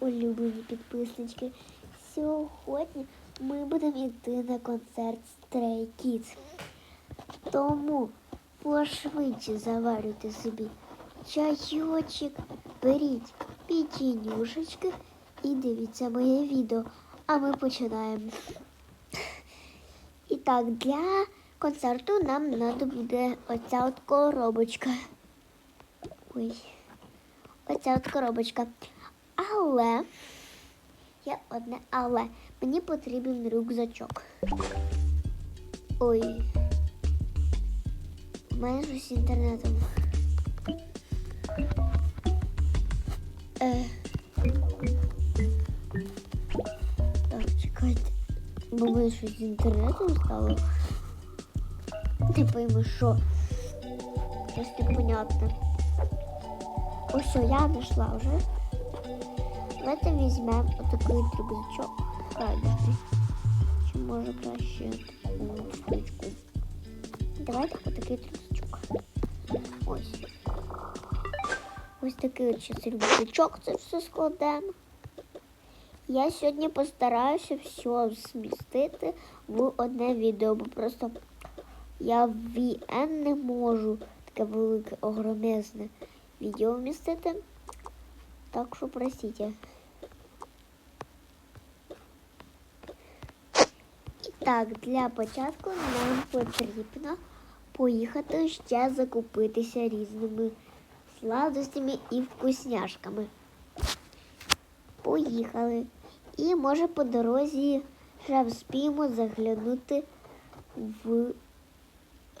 улюблені підписнички. Сьогодні ми будемо йти на концерт Stray Kids. Тому пошвидше заварюйте собі чайочок, беріть печенюшечки і дивіться моє відео. А ми починаємо. І так, для концерту нам треба буде оця от коробочка. Ой. Оця от коробочка. Але є одне але. Мені потрібен рюкзачок. Ой. У мене щось з інтернетом. Е. Так, чекайте. Бо мене щось з інтернетом стало. Не пойму, що. Щось непонятне. Ось я знайшла вже. Давайте візьмемо отакий. Правильний. Чи може краще штучку. Давайте отакий рюкзачок. Ось. Ось такий рюкзачок це все складемо. Я сьогодні постараюся все змістити в одне відео, бо просто я в VN не можу таке велике, огромезне відео вмістити. Так що простіть. Так, для початку нам потрібно поїхати ще закупитися різними сладостями і вкусняшками. Поїхали. І може по дорозі ще вспіємо заглянути в.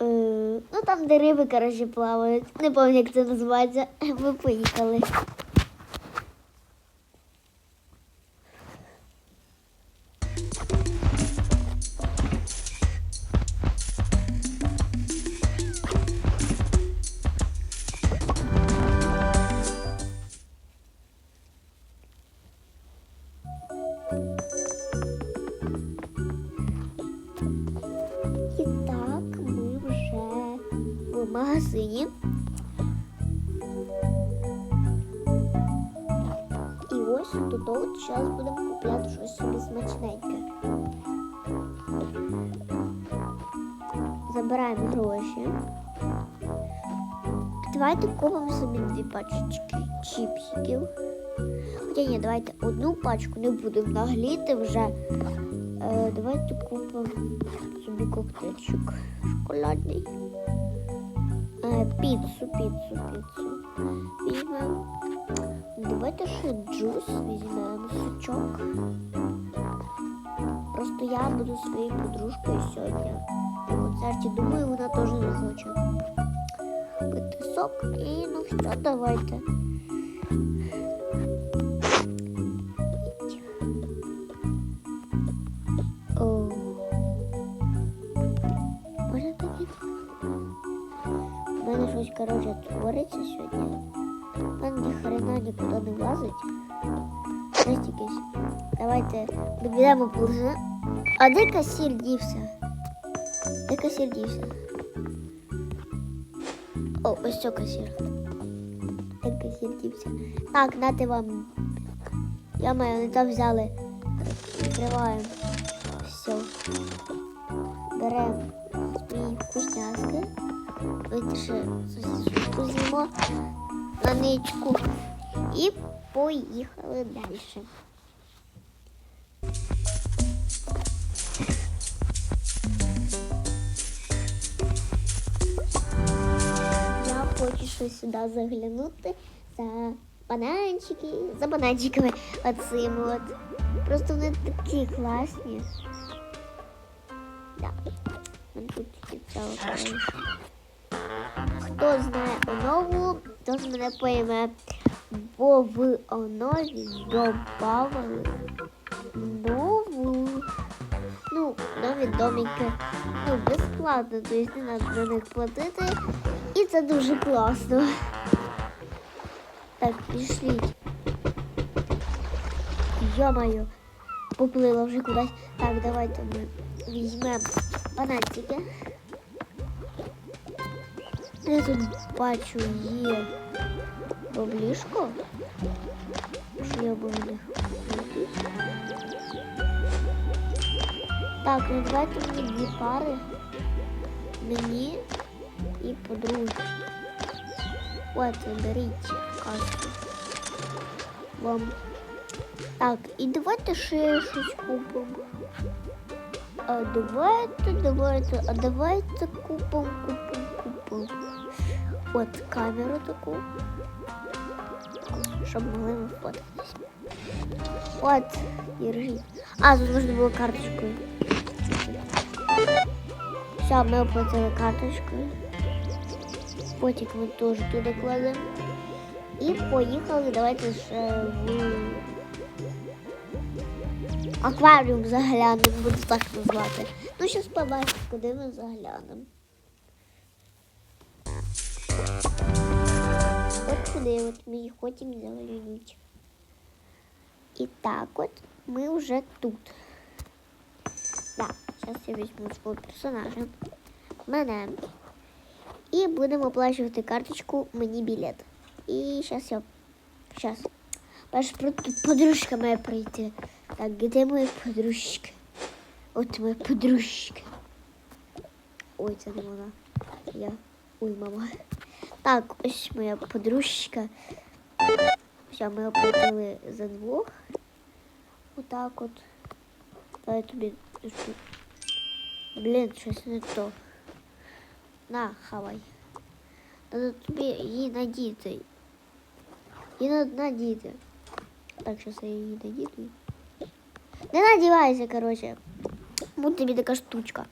Е, ну там, де риби, коротше, плавають. Не пам'ятаю, як це називається. Ми поїхали. Магазині. І ось тут зараз будемо купляти щось собі смачненьке. Забираємо гроші. Давайте купимо собі дві пачечки чіпсиків. Хоча ні, давайте одну пачку не будемо нагліти вже. Е, давайте купимо собі коктейльчик шоколадний. Е, піцу, піцу, піцу. Візьмемо. Давайте ще джус візьмемо сучок. Просто я буду своєю подружкою сьогодні на концерті. Думаю, вона теж захоче пити сок. І ну все, давайте. Щось, коротше, твориться сьогодні. У ні хрена нікуди не влазить. Щось якесь. Давайте доведемо ближе. А де касір дівся? Де касір дівся? О, ось що касір. Де касір дівся? Так, нате вам. Я маю, не там взяли. Відкриваємо. Все. Беремо свої вкусняшки. Ще сосиску з'їмо на ничку. І поїхали далі. Я хочу щось сюди заглянути за бананчики, за бананчиками оцими от. Просто вони такі класні. Да. Тут коротше. Хто знає онову, то з мене пойме. Бо в онові добавили нову, ну, нові домики. Ну, безплатно, тобто не треба за них платити. І це дуже класно. Так, пішліть. Йо-моє, поплила вже кудись. Так, давайте ми візьмемо бананчики. Я тут бачу є баблішко. Треба буде знайти. Так, ну давайте мені дві пари. Мені і подруги. От, беріть карту. Вам. Так, і давайте ще щось купимо. А давайте, давайте, а давайте купимо, купимо, Купимо. От камеру таку. Щоб могли ви фотатись. От, держи. А, тут можна було карточкою. Все, ми оплатили карточкою. Потік ми теж туди кладемо. І поїхали, давайте ще в акваріум заглянемо, буду так назвати. Ну, зараз побачимо, куди ми заглянемо. От сюди от ми хочемо заглянути. І так от ми вже тут. Так, зараз я візьму свого персонажа. Мене. І будемо оплачувати карточку мені білет. І зараз я. Зараз. Перш подружка має прийти. Так, де моя подружка? От моя подружка. Ой, це не вона. Я. Ой, мама. Так, ось моя подружка. Все, ми оплатили за двох. Отак от. Давай тобі. тут. Блін, щось не то. На, хавай. Надо тобі її надіти. Її надо надіти. Так, зараз я її надіну. Не надівайся, короче. Будь тобі така штучка.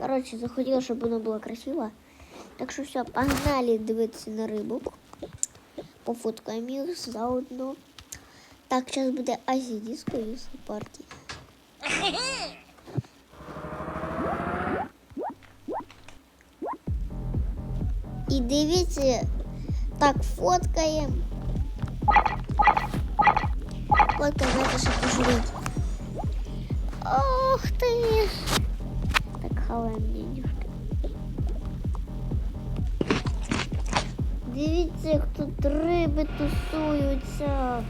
Короче, захотіла, щоб вона була красива. Так що все, погнали дивитися на рибок. Пофоткаємо їх заодно. Так, зараз буде Азі Диско і партії. І дивіться, так фоткаємо. Фоткаємо, знаєте, що пожуріть. Ох ти! Хаваємо денежки. Дивіться, як тут риби тусуються.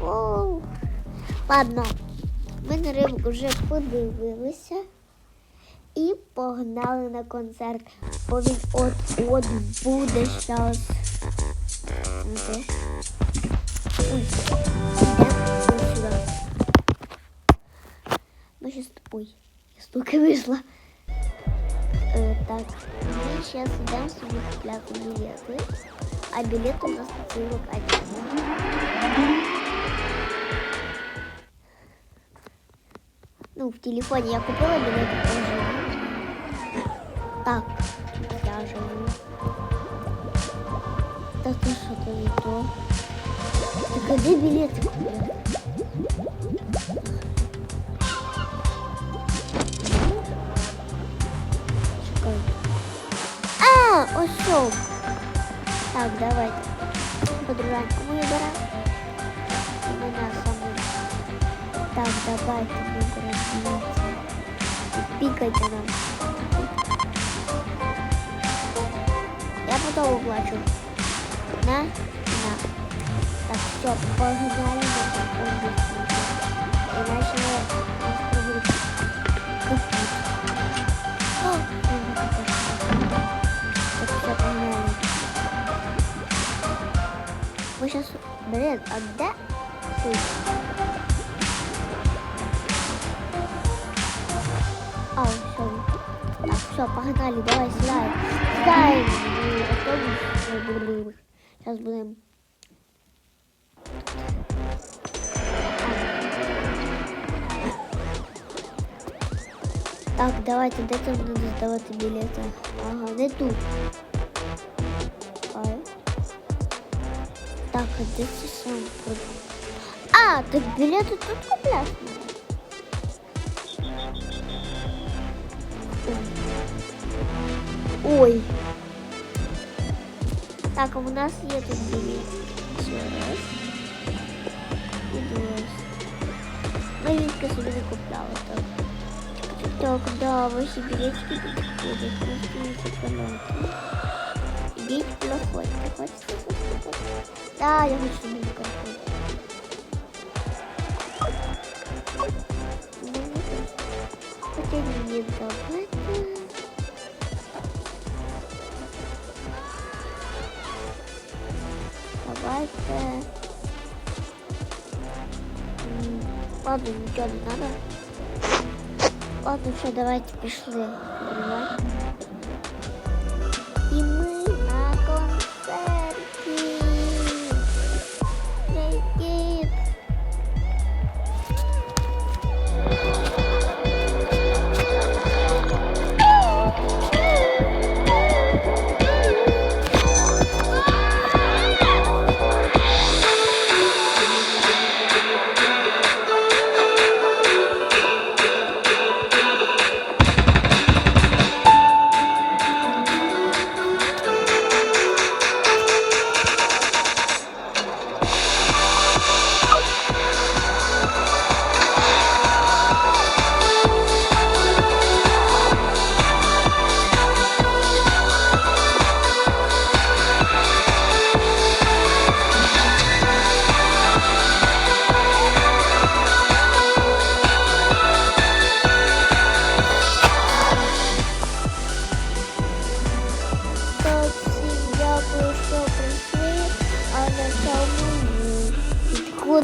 Оу. Ладно, ми на рибку вже подивилися і погнали на концерт, бо він от-от буде зараз. Ой, йдемо ось сюди. Ми щас... Ой, я стуки вийшла. Е, так, ми зараз йдемо собі купляти білети, а білет у нас на цій локації. Ну, в телефоне я купила билет, я живу. Так, я живу. Да ты что-то не то. Так а где билеты купила? Чекай. А, ось. Так, давайте. Подружаньку мою беремо. І мене саму. Так, давайте выберем Пикайте нам. Я потом уплачу. На, на. Так, все, погнали Иначе Мы сейчас... Блин, а да? Стой. А, все. Так, все, погнали, давай, сідай. Сідай. Ми автобус були. Зараз будемо. Так, давайте, де там надо здавати білети? Ага, не тут. Так, а де це сам? А, так білети тут купляти? Ой. Так, а у нас є тут білет. Ще раз. І два. Ми їх собі не купляли так. Так, да, ваши билетики подходят. Можете экономить. Идите. Хочется послушать? Да, я хочу чтобы не проходить. Хотя не давайте. Давайте. Ладно, ничего не надо. Ладно, все, давайте пішли.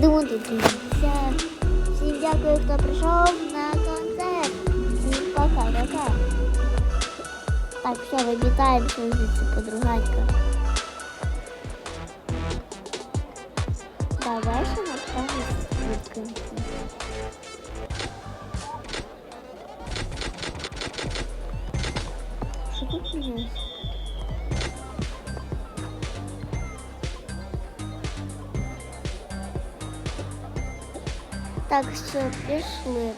До кінця. Всім дякую, хто прийшов на концерт. Всім пока-пока. Так, все, вимітаємося звідси, подруганька. Давай ще направимо Так, все, пішли.